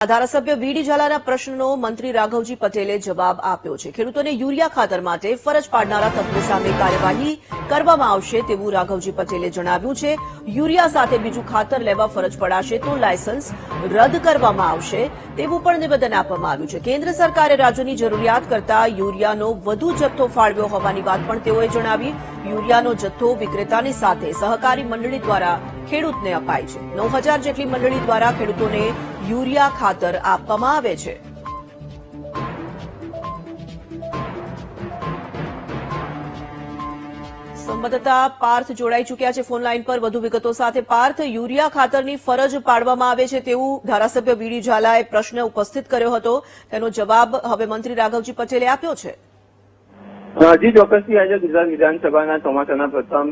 ધારાસભ્ય વીડી ઝાલાના પ્રશ્નનો મંત્રી રાઘવજી પટેલે જવાબ આપ્યો છે. ખેડૂતોને યુરિયા ખાતર માટે ફરજ પાડનારા તત્વો સામે કાર્યવાહી કરવામાં આવશે તેવું રાઘવજી પટેલે જણાવ્યું છે. યુરિયા સાથે બીજું ખાતર લેવા ફરજ પડાશે તો લાયસન્સ રદ કરવામાં આવશે તેવું પણ નિવેદન આપવામાં આવ્યું છે. કેન્દ્ર સરકારે રાજ્યની જરૂરિયાત કરતા યુરિયાનો વધુ જથ્થો ફાળવ્યો હોવાની વાત પણ તેઓએ જણાવી. યુરિયાનો જથ્થો વિક્રેતાની સાથે સહકારી મંડળી દ્વારા ખેડૂતને અપાય છે. નવ હજાર જેટલી મંડળી દ્વારા ખેડૂતોને યુરિયા ખાતર આપવામાં આવે છે. સંવાદદાતા પાર્થ જોડાઈ ચૂક્યા છે ફોન પર. વધુ વિગતો સાથે પાર્થ, યુરિયા ખાતરની ફરજ પાડવામાં આવે છે તેવું ધારાસભ્ય વીડી ઝાલાએ પ્રશ્ન ઉપસ્થિત કર્યો હતો. તેનો જવાબ હવે મંત્રી રાઘવજી પટેલે આપ્યો છે. જી, ચોક્કસથી આજે ગુજરાત વિધાનસભાના ચોમાસાના પ્રથમ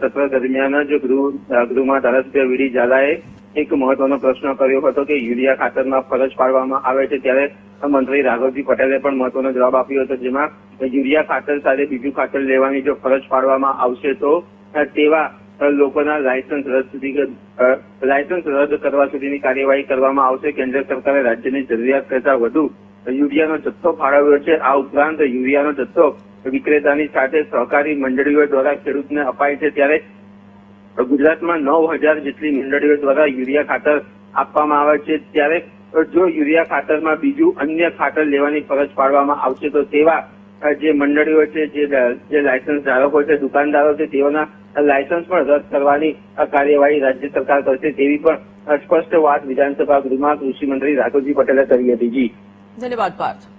સત્ર દરમિયાન જ ગૃહ ગૃહમાં ધારાસભ્ય વીડી ઝાલાએ એક મહત્વનો પ્રશ્ન કર્યો હતો કે યુરિયા ખાતરમાં ફરજ પાડવામાં આવે છે ત્યારે મંત્રી રાઘવજી પટેલે પણ મહત્વનો જવાબ આપ્યો હતો, જેમાં યુરિયા ખાતર સાથે બીજું ખાતર લેવાની જો ફરજ પાડવામાં આવશે તો તેવા લોકોના લાયસન્સ રદ સુધી લાયસન્સ રદ કરવા સુધીની કાર્યવાહી કરવામાં આવશે. કેન્દ્ર સરકારે રાજ્યની જરૂરિયાત કરતા વધુ યુરિયાનો જથ્થો ફાળવ્યો છે. આ ઉપરાંત યુરિયાનો જથ્થો વિક્રેતાની સાથે સહકારી મંડળીઓ દ્વારા ખેડૂતને અપાય છે. ત્યારે ગુજરાતમાં નવ હજાર જેટલી મંડળીઓ દ્વારા યુરિયા ખાતર આપવામાં આવે છે. ત્યારે જો યુરિયા ખાતરમાં બીજું અન્ય ખાતર લેવાની ફરજ પાડવામાં આવશે, તો તેવા જે મંડળીઓ છે, જે લાયસન્સ ધારકો છે, દુકાનદારો છે, તેઓના લાયસન્સ પણ રદ કરવાની કાર્યવાહી રાજ્ય સરકાર કરશે તેવી પણ સ્પષ્ટ વાત વિધાનસભા ગૃહમાં કૃષિ મંત્રી રાઘવજી પટેલે કરી હતી. જી. ધન્યવાદ, પાર્થ.